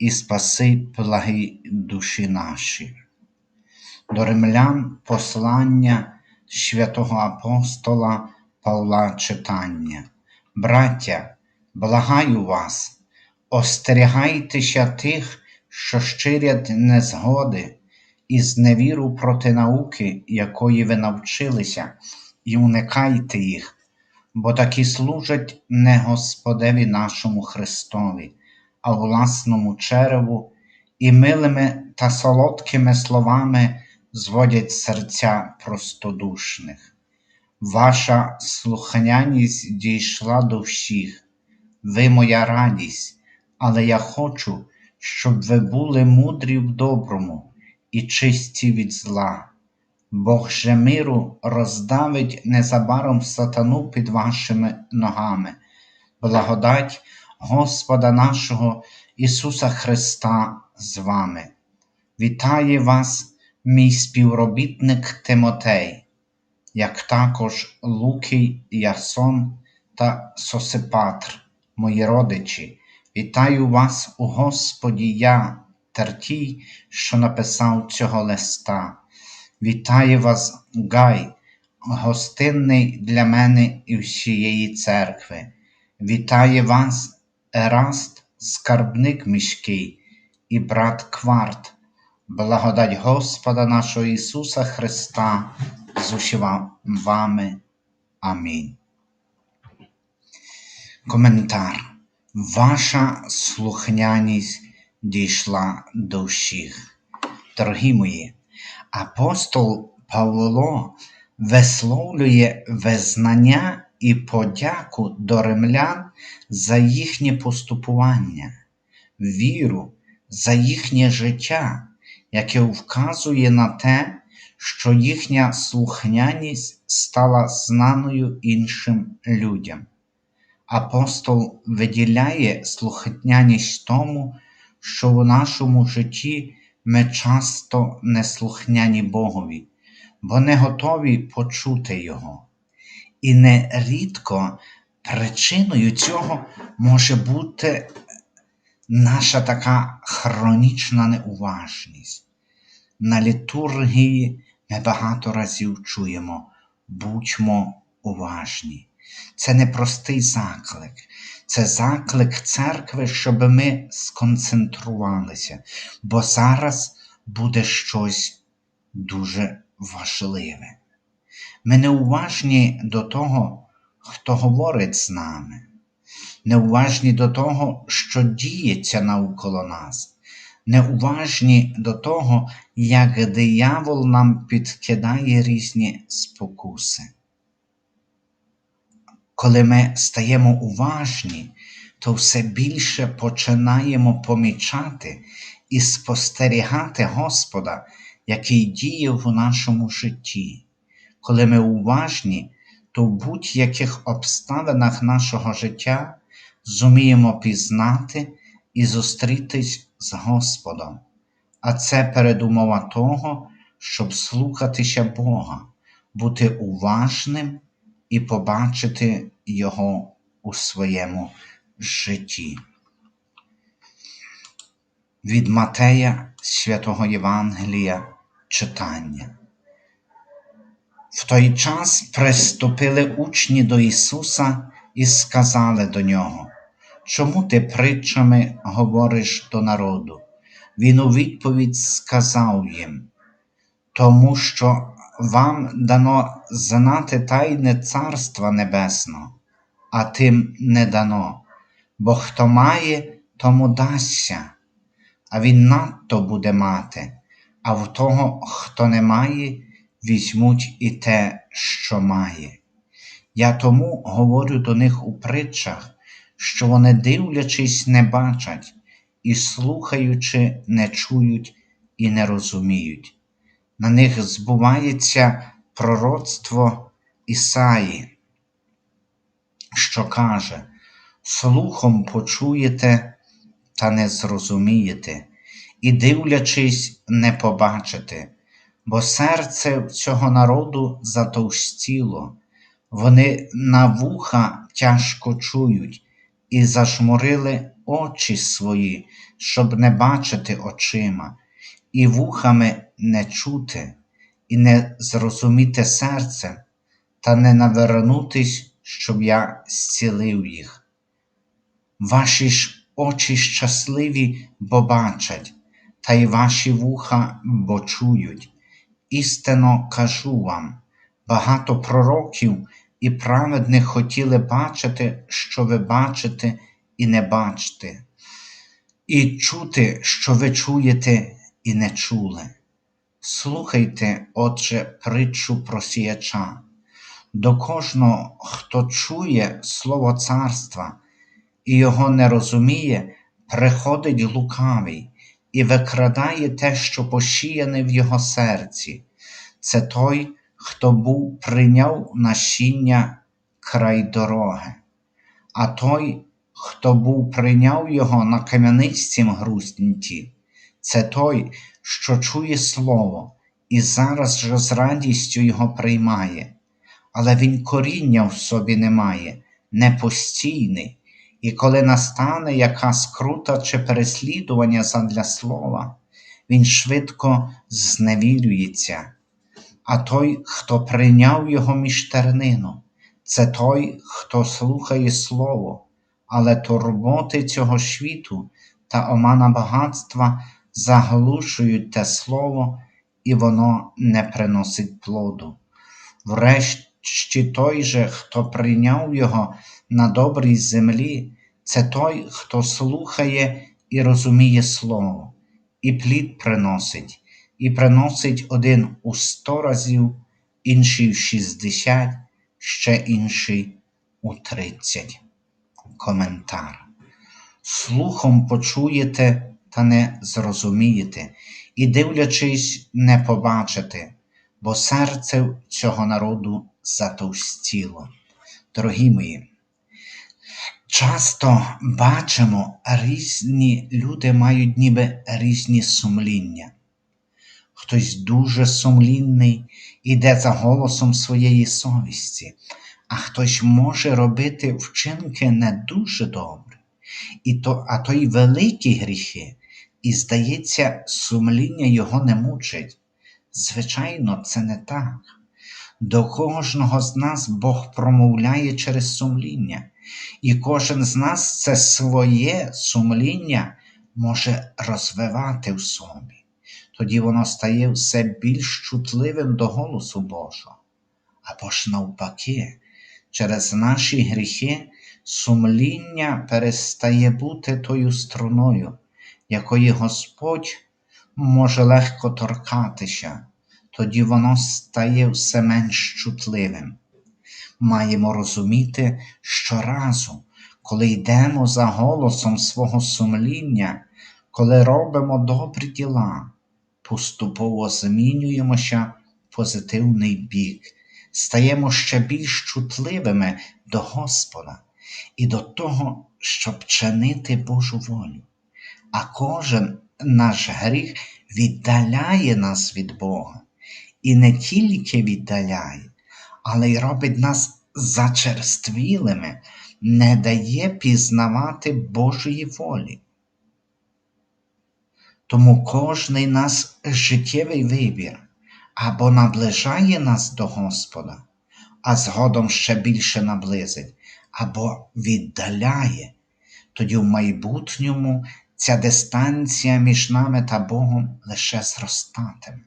і спаси благі душі наші. До римлян послання святого апостола Павла читання. Браття, благаю вас, остерігайтеся тих, що щирять незгоди і зневіру проти науки, якої ви навчилися, і уникайте їх, бо такі служать не Господеві нашому Христові, а власному череву, і милими та солодкими словами зводять серця простодушних. Ваша слухняність дійшла до всіх, ви моя радість, але я хочу, щоб ви були мудрі в доброму і чисті від зла. Бог же миру роздавить незабаром сатану під вашими ногами. Благодать Господа нашого Ісуса Христа з вами. Вітає вас, мій співробітник Тимотей, як також Лукій, Ясон та Сосипатр, мої родичі. Вітаю вас у Господі я, Тертій, що написав цього листа. Вітає вас, Гай, гостинний для мене і всієї церкви. Вітає вас, Ераст, скарбник міський і брат Кварт, благодать Господа нашого Ісуса Христа з усіма вами. Амінь. Коментар. Ваша слухняність дійшла до всіх. Дорогі мої, апостол Павло висловлює визнання і подяку до римлян за їхнє поступування, віру, за їхнє життя, яке вказує на те, що їхня слухняність стала знаною іншим людям. Апостол виділяє слухняність тому, що в нашому житті ми часто неслухняні Богові, бо не готові почути Його. І нерідко причиною цього може бути наша така хронічна неуважність. На літургії ми багато разів чуємо будьмо уважні. Це не простий заклик, це заклик церкви, щоб ми сконцентрувалися, бо зараз буде щось дуже важливе. Ми неуважні до того, хто говорить з нами, неуважні до того, що діється навколо нас, неуважні до того, як диявол нам підкидає різні спокуси. Коли ми стаємо уважні, то все більше починаємо помічати і спостерігати Господа, який діє в нашому житті. Коли ми уважні, то в будь-яких обставинах нашого життя зуміємо пізнати і зустрітись з Господом. А це передумова того, щоб слухатися Бога, бути уважним і побачити Його у своєму житті. Від Матея Святого Євангелія читання. В той час приступили учні до Ісуса і сказали до Нього, Чому ти притчами говориш до народу? Він у відповідь сказав їм, тому що вам дано знати тайне Царства Небесного, а тим не дано, бо хто має, тому дасться, а він надто буде мати, а в того, хто не має, візьмуть і те, що має. Я тому говорю до них у притчах, що вони, дивлячись, не бачать, і слухаючи, не чують і не розуміють. На них збувається пророцтво Ісаї, що каже: слухом почуєте та не зрозумієте, і дивлячись, не побачите, бо серце цього народу затовстіло, вони на вуха тяжко чують і зажмурили очі свої, щоб не бачити очима, і вухами не чути, і не зрозуміти серцем, та не навернутись, щоб я зцілив їх. Ваші ж очі щасливі, бо бачать, та й ваші вуха, бо чують. Істинно кажу вам, багато пророків і праведних хотіли бачити, що ви бачите і не бачите, і чути, що ви чуєте і не чули. Слухайте, отже, притчу про сіяча. До кожного, хто чує слово царства і його не розуміє, приходить лукавий і викрадає те, що посіяне в його серці. Це той, хто був прийняв насіння край дороги, а той, хто був прийняв його на кам'янистім грустнті, це той, що чує слово і зараз же з радістю його приймає, але він коріння в собі не має, непостійний, і коли настане якась крута чи переслідування задля слова, він швидко зневірюється. А той, хто прийняв його між тернину, це той, хто слухає Слово, але турботи цього світу та омана багатства заглушують те слово, і воно не приносить плоду. Врешті той же, хто прийняв його на добрій землі, це той, хто слухає і розуміє Слово, і плід приносить, і приносить один у сто разів, інший в шістдесят, ще інший у тридцять. Коментар. Слухом почуєте та не зрозумієте, і, дивлячись, не побачите, бо серце цього народу затовстіло. Дорогі мої, часто бачимо, різні люди мають ніби різні сумління. Хтось дуже сумлінний іде за голосом своєї совісті, а хтось може робити вчинки не дуже добре, і то, а то й великі гріхи, і, здається, сумління його не мучить. Звичайно, це не так. До кожного з нас Бог промовляє через сумління, і кожен з нас це своє сумління може розвивати в собі. Тоді воно стає все більш чутливим до голосу Божого. Або ж навпаки, через наші гріхи сумління перестає бути тою струною, якої Господь може легко торкатися, тоді воно стає все менш чутливим. Маємо розуміти щоразу, коли йдемо за голосом свого сумління, коли робимо добрі діла, поступово змінюємося в позитивний бік, стаємо ще більш чутливими до Господа і до того, щоб чинити Божу волю. А кожен наш гріх віддаляє нас від Бога. І не тільки віддаляє, але й робить нас зачерствілими, не дає пізнавати Божої волі. Тому кожний нас життєвий вибір або наближає нас до Господа, а згодом ще більше наблизить, або віддаляє, тоді в майбутньому ця дистанція між нами та Богом лише зростатиме.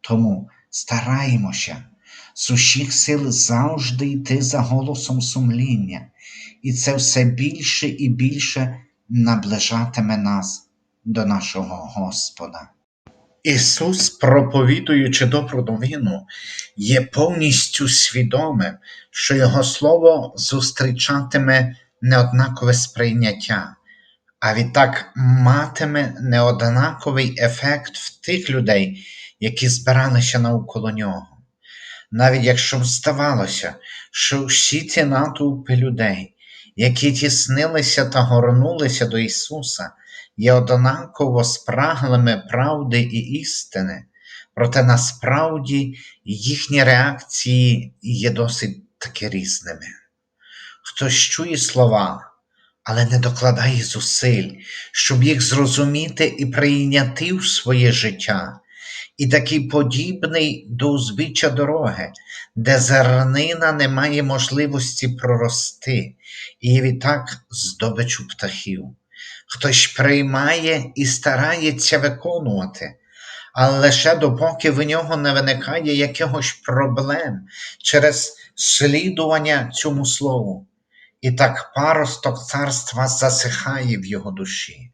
Тому стараємося з усіх сил завжди йти за голосом сумління, і це все більше і більше наближатиме нас до нашого Господа. Ісус, проповідуючи добру новину, є повністю свідомим, що Його Слово зустрічатиме неоднакове сприйняття, а відтак матиме неоднаковий ефект в тих людей, які збиралися навколо нього. Навіть якщо б здавалося, що всі ті натовпи людей, які тіснилися та горнулися до Ісуса, є однаково спраглими правди і істини, проте насправді їхні реакції є досить таки різними. Хтось чує слова, але не докладає зусиль, щоб їх зрозуміти і прийняти в своє життя, і такий подібний до узбіччя дороги, де зернина не має можливості прорости, і відтак здобичу птахів. Хтось приймає і старається виконувати, але лише допоки в нього не виникає якихось проблем через слідування цьому слову. І так паросток царства засихає в його душі.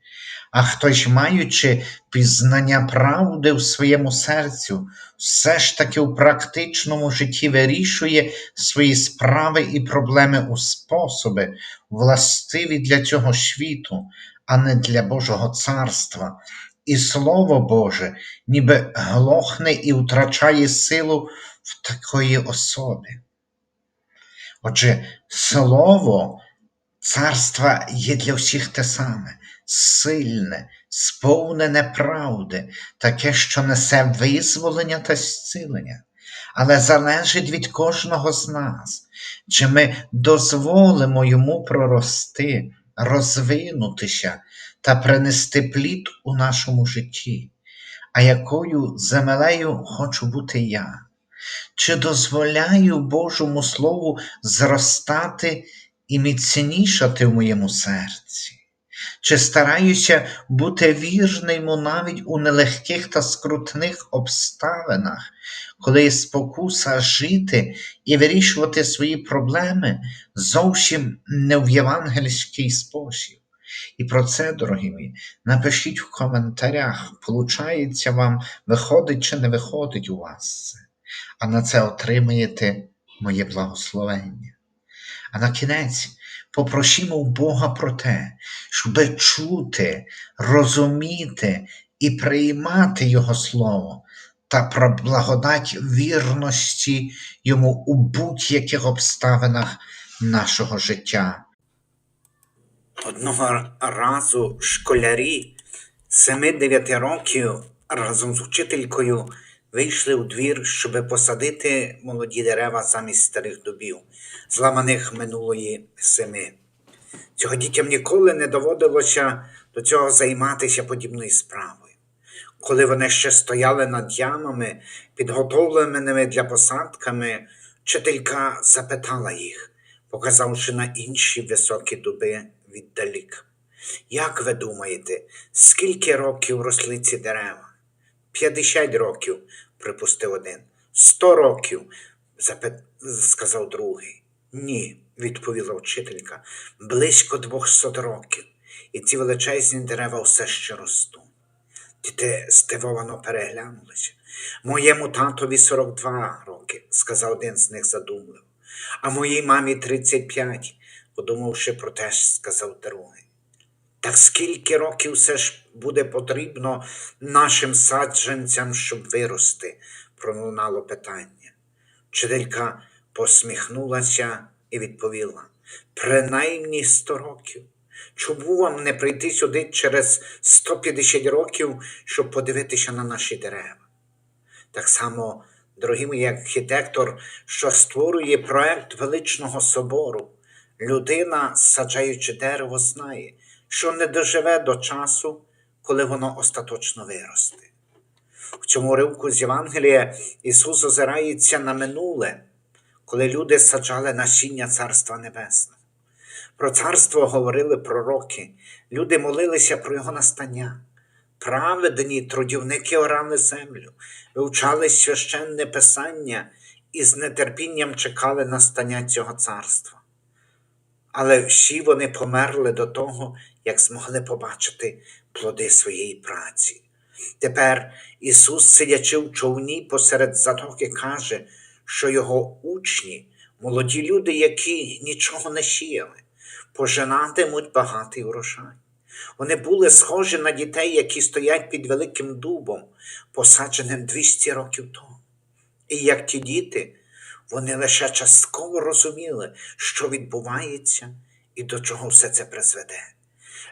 А хтось, маючи пізнання правди в своєму серцю, все ж таки у практичному житті вирішує свої справи і проблеми у способи, властиві для цього світу, а не для Божого царства. І Слово Боже ніби глохне і втрачає силу в такої особи. Отже, слово царства є для всіх те саме, сильне, сповнене правди, таке, що несе визволення та зцілення, але залежить від кожного з нас, чи ми дозволимо йому прорости, розвинутися та принести плід у нашому житті. А якою землею хочу бути я? Чи дозволяю Божому Слову зростати і міцнішати в моєму серці? Чи стараюся бути вірним навіть у нелегких та скрутних обставинах, коли спокуса жити і вирішувати свої проблеми зовсім не в євангельський спосіб? І про це, дорогі мої, напишіть в коментарях, получається вам, виходить чи не виходить у вас це а на це отримаєте моє благословення. А на кінець попросімо у Бога про те, щоб чути, розуміти і приймати Його Слово та про благодать вірності Йому у будь-яких обставинах нашого життя. Одного разу школярі 7-9 років разом з вчителькою вийшли у двір, щоби посадити молоді дерева замість старих дубів, зламаних минулої зими. Цього дітям ніколи не доводилося до цього займатися подібною справою. Коли вони ще стояли над ямами, підготовленими для посадками, вчителька запитала їх, показавши на інші високі дуби віддалік. Як ви думаєте, скільки років росли ці дерева? П'ятдесят років, припустив один. Сто років, сказав другий. Ні, відповіла вчителька, близько двохсот років, і ці величезні дерева все ще ростуть. Діти здивовано переглянулися. Моєму татові 42 роки, сказав один з них задумливо, а моїй мамі 35, подумавши про те, сказав другий. Так скільки років все ж буде потрібно нашим саджанцям, щоб вирости? пролунало питання. Вчителька посміхнулася і відповіла принаймні сто років. Чому вам не прийти сюди через 150 років, щоб подивитися на наші дерева? Так само, дорогі мій архітектор, що створює проект величного собору, людина, саджаючи дерево, знає, що не доживе до часу, коли воно остаточно виросте. В цьому ривку з Євангелія Ісус озирається на минуле, коли люди саджали насіння Царства Небесного. Про царство говорили пророки, люди молилися про його настання. Праведні трудівники орали землю, вивчали священне писання і з нетерпінням чекали настання цього царства. Але всі вони померли до того, як змогли побачити плоди своєї праці. Тепер Ісус, сидячи в човні посеред затоки, каже, що його учні, молоді люди, які нічого не сіяли, пожинатимуть багатий урожай. Вони були схожі на дітей, які стоять під великим дубом, посадженим 200 років тому. І як ті діти, вони лише частково розуміли, що відбувається і до чого все це призведе.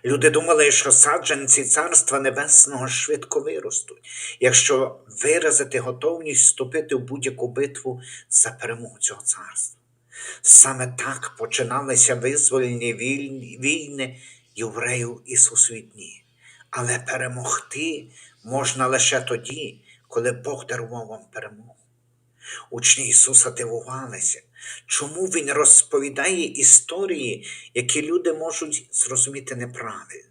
Люди думали, що саджанці Царства Небесного швидко виростуть, якщо виразити готовність вступити в будь-яку битву за перемогу цього царства. Саме так починалися визвольні війни, євреїв Ісусові дні. Але перемогти можна лише тоді, коли Бог дарував вам перемогу. Учні Ісуса дивувалися, чому Він розповідає історії, які люди можуть зрозуміти неправильно.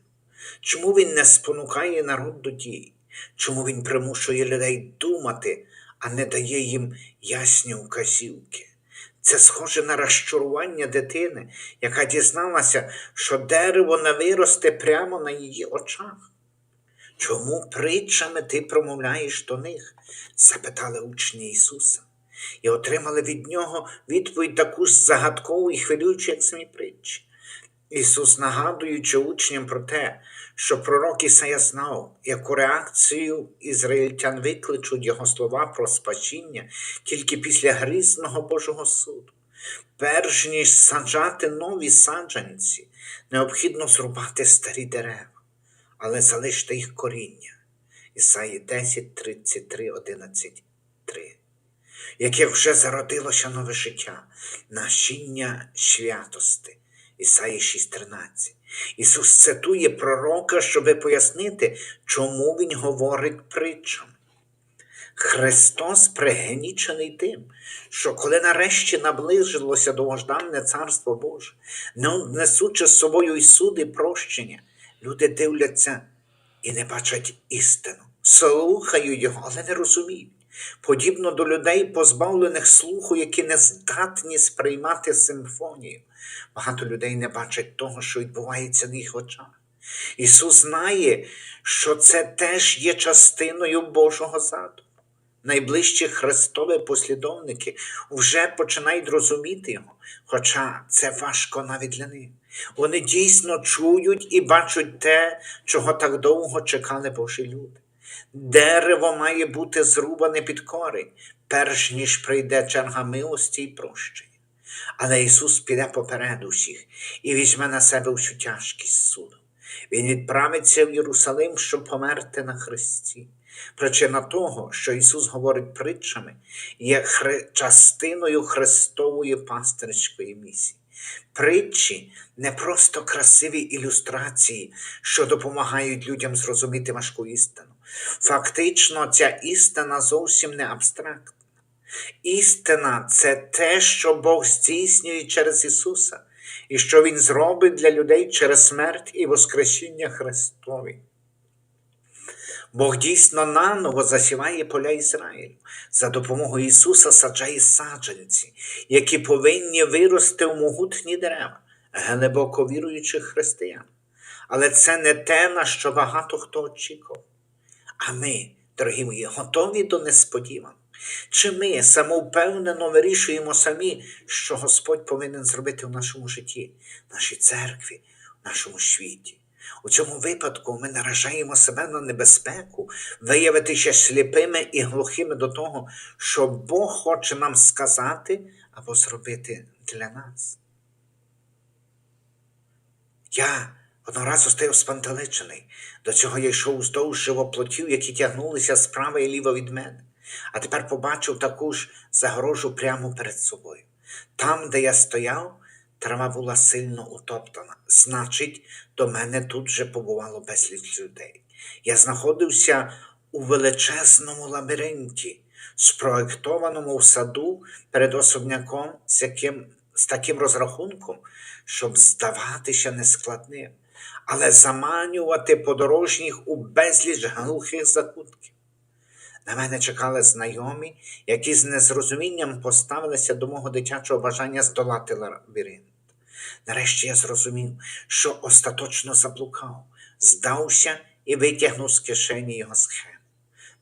Чому Він не спонукає народ до дій? Чому Він примушує людей думати, а не дає їм ясні указівки? Це схоже на розчарування дитини, яка дізналася, що дерево не виросте прямо на її очах. Чому притчами ти промовляєш до них? запитали учні Ісуса, і отримали від нього відповідь таку ж загадкову і хвилюючу, як самі притчі. Ісус, нагадуючи учням про те, що пророк Ісая знав, яку реакцію ізраїльтян викличуть його слова про спасіння тільки після грізного Божого суду. Перш ніж саджати нові саджанці, необхідно зрубати старі дерева, але залиште їх коріння. Ісаї 10, 33, 11, 3. Яке вже зародилося нове життя, насіння святости. Ісаї 6.13. Ісус цитує пророка, щоб пояснити, чому Він говорить притчам. Христос пригнічений тим, що коли нарешті наближилося довожданне Царство Боже, не несучи з собою і суди прощення, люди дивляться і не бачать істину, слухають його, але не розуміють. Подібно до людей, позбавлених слуху, які не здатні сприймати симфонію. Багато людей не бачать того, що відбувається на їх очах. Ісус знає, що це теж є частиною Божого задуму. Найближчі Христові послідовники вже починають розуміти Його, хоча це важко навіть для них. Вони дійсно чують і бачать те, чого так довго чекали Божі люди. Дерево має бути зрубане під корінь, перш ніж прийде черга милості і прощення. Але Ісус піде попереду всіх і візьме на себе всю тяжкість суду. Він відправиться в Єрусалим, щоб померти на Христі. Причина того, що Ісус говорить притчами, є хри... частиною Христової пастирської місії. Притчі не просто красиві ілюстрації, що допомагають людям зрозуміти важку істину. Фактично, ця істина зовсім не абстрактна. Істина це те, що Бог здійснює через Ісуса, і що Він зробить для людей через смерть і Воскресіння Христові. Бог дійсно наново засіває поля Ізраїлю, за допомогою Ісуса саджає саджанці, які повинні вирости в могутні дерева, глибоко віруючих християн. Але це не те, на що багато хто очікував. А ми, дорогі мої, готові до несподіванок. Чи ми самовпевнено вирішуємо самі, що Господь повинен зробити в нашому житті, в нашій церкві, в нашому світі? У цьому випадку ми наражаємо себе на небезпеку виявитися сліпими і глухими до того, що Бог хоче нам сказати або зробити для нас. Я одного разу спантеличений, до цього я йшов уздовж живоплотів, які тягнулися справа і ліво від мене, а тепер побачив таку ж загорожу прямо перед собою. Там, де я стояв, трава була сильно утоптана. Значить, до мене тут вже побувало безліч людей. Я знаходився у величезному лабіринті, спроектованому в саду перед особняком з, яким, з таким розрахунком, щоб здаватися нескладним, але заманювати подорожніх у безліч глухих закутків. На мене чекали знайомі, які з незрозумінням поставилися до мого дитячого бажання здолати лабіринт. Нарешті я зрозумів, що остаточно заблукав, здався і витягнув з кишені його схему.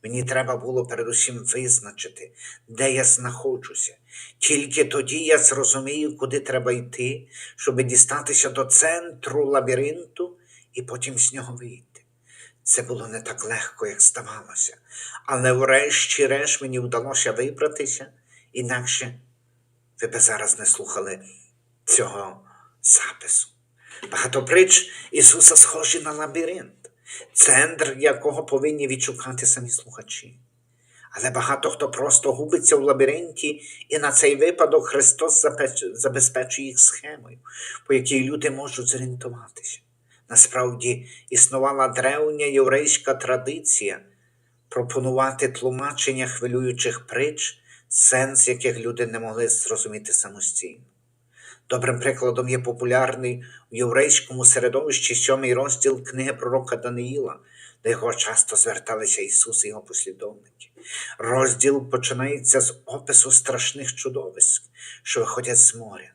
Мені треба було передусім визначити, де я знаходжуся. Тільки тоді я зрозумію, куди треба йти, щоб дістатися до центру лабіринту і потім з нього вийти. Це було не так легко, як здавалося, але врешті-решт мені вдалося вибратися, інакше ви б зараз не слухали цього запису. Багато притч Ісуса схожі на лабіринт, центр якого повинні відшукати самі слухачі. Але багато хто просто губиться в лабіринті, і на цей випадок Христос забезпечує їх схемою, по якій люди можуть зорієнтуватися. Насправді існувала древня єврейська традиція пропонувати тлумачення хвилюючих притч, сенс яких люди не могли зрозуміти самостійно. Добрим прикладом є популярний у єврейському середовищі сьомий розділ книги пророка Даниїла, до якого часто зверталися Ісус і його послідовники. Розділ починається з опису страшних чудовиськ, що виходять з моря.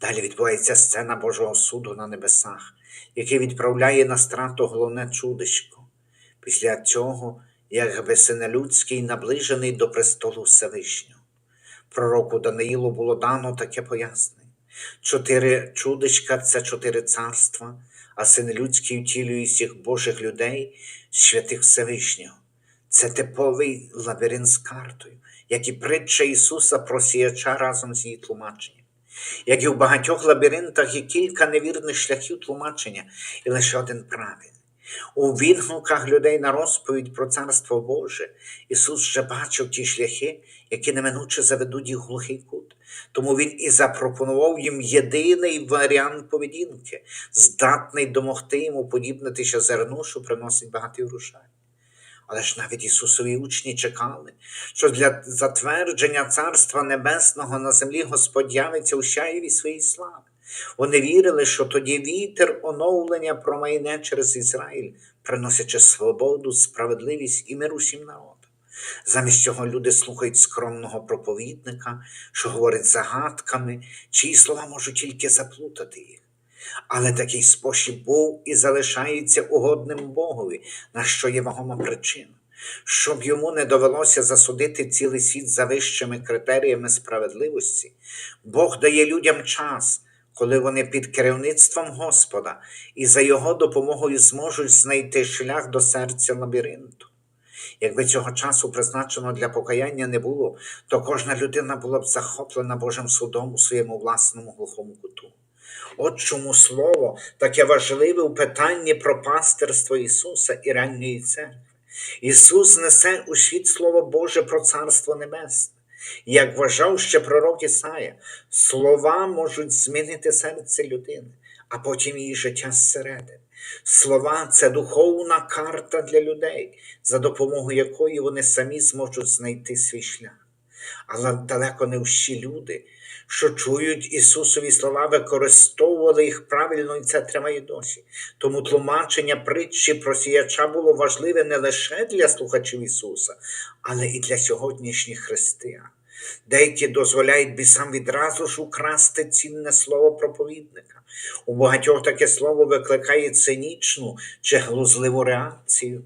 Далі відбувається сцена Божого суду на небесах, який відправляє на страту головне чудисько. Після цього, якби син наближений до престолу Всевишнього. Пророку Даниїлу було дано таке пояснення. Чотири чудища це чотири царства, а син людський втілює всіх Божих людей, святих Всевишнього. Це типовий лабіринт з картою, як і притча Ісуса про сіяча разом з її тлумаченням. Як і в багатьох лабіринтах є кілька невірних шляхів тлумачення і лише один правильний. У відгуках людей на розповідь про Царство Боже Ісус вже бачив ті шляхи, які неминуче заведуть їх глухий кут. Тому Він і запропонував їм єдиний варіант поведінки, здатний домогти йому подібнитися зерну, що приносить багатий врожай. Але ж навіть Ісусові учні чекали, що для затвердження Царства Небесного на землі Господь явиться у сяєві своєї слави. Вони вірили, що тоді вітер оновлення промайне через Ізраїль, приносячи свободу, справедливість і мир усім народам. Замість цього люди слухають скромного проповідника, що говорить загадками, чиї слова можуть тільки заплутати їх. Але такий спосіб був і залишається угодним Богові, на що є вагома причина. Щоб йому не довелося засудити цілий світ за вищими критеріями справедливості, Бог дає людям час, коли вони під керівництвом Господа і за його допомогою зможуть знайти шлях до серця лабіринту. Якби цього часу призначено для покаяння не було, то кожна людина була б захоплена Божим судом у своєму власному глухому куту. От чому слово таке важливе у питанні про пастирство Ісуса і ранньої церкви. Ісус несе у світ Слово Боже про Царство Небесне. Як вважав ще пророк Ісая, слова можуть змінити серце людини, а потім її життя зсередини. Слова це духовна карта для людей, за допомогою якої вони самі зможуть знайти свій шлях. Але далеко не всі люди, що чують Ісусові слова, використовували їх правильно, і це триває досі. Тому тлумачення притчі про сіяча було важливе не лише для слухачів Ісуса, але і для сьогоднішніх християн. Деякі дозволяють бісам відразу ж украсти цінне слово проповідника. У багатьох таке слово викликає цинічну чи глузливу реакцію.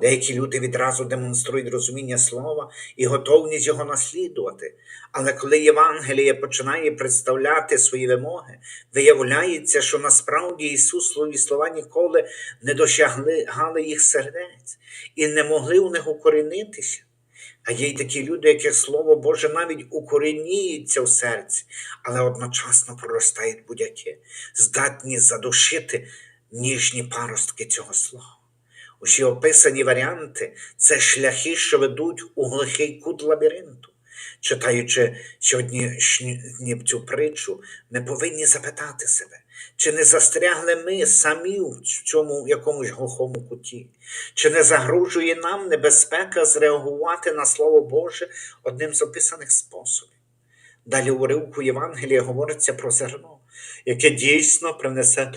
Деякі люди відразу демонструють розуміння слова і готовність його наслідувати. Але коли Євангеліє починає представляти свої вимоги, виявляється, що насправді Ісусові слова ніколи не досягли їх сердець і не могли у них укорінитися. А є й такі люди, яких Слово Боже навіть укорініється в серці, але одночасно проростають будь-яке, здатні задушити ніжні паростки цього слова. Усі описані варіанти це шляхи, що ведуть у глухий кут лабіринту. Читаючи сьогодні цю притчу, ми повинні запитати себе, чи не застрягли ми самі в цьому якомусь глухому куті, чи не загрожує нам небезпека зреагувати на Слово Боже одним з описаних способів. Далі у уривку Євангелія говориться про зерно, яке дійсно принесе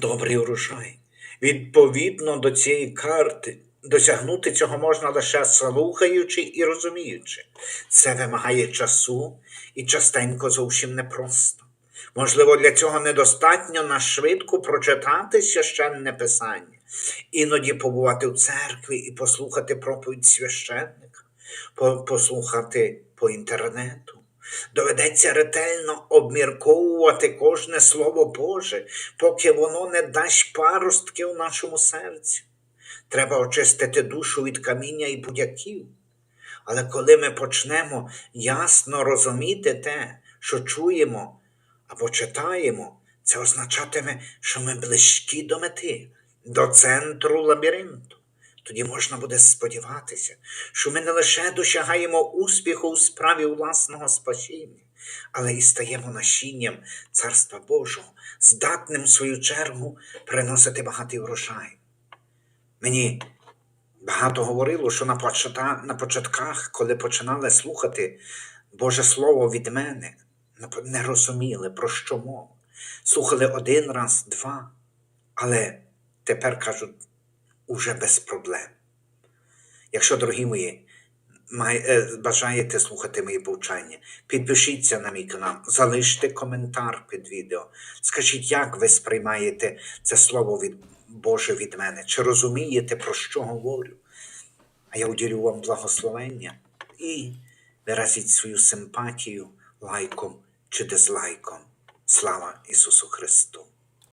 добрий урожай. Відповідно до цієї карти, досягнути цього можна лише слухаючи і розуміючи. Це вимагає часу і частенько зовсім непросто. Можливо, для цього недостатньо на швидко прочитати священне писання, іноді побувати в церкві і послухати проповідь священника, послухати по інтернету. Доведеться ретельно обмірковувати кожне слово Боже, поки воно не дасть паростки у нашому серці. Треба очистити душу від каміння і будяків. Але коли ми почнемо ясно розуміти те, що чуємо або читаємо, це означатиме, що ми близькі до мети, до центру лабіринту. Тоді можна буде сподіватися, що ми не лише досягаємо успіху у справі власного спасіння, але і стаємо насінням Царства Божого, здатним в свою чергу приносити багатий врожай. Мені багато говорило, що на початках, коли починали слухати Боже Слово від мене, не розуміли, про що мова. Слухали один раз, два, але тепер кажуть, уже без проблем. Якщо, дорогі мої, е, бажаєте слухати мої повчання, підпишіться на мій канал, залиште коментар під відео. Скажіть, як ви сприймаєте це слово від Боже від мене? Чи розумієте, про що говорю? А я уділю вам благословення і виразіть свою симпатію лайком чи дизлайком. Слава Ісусу Христу!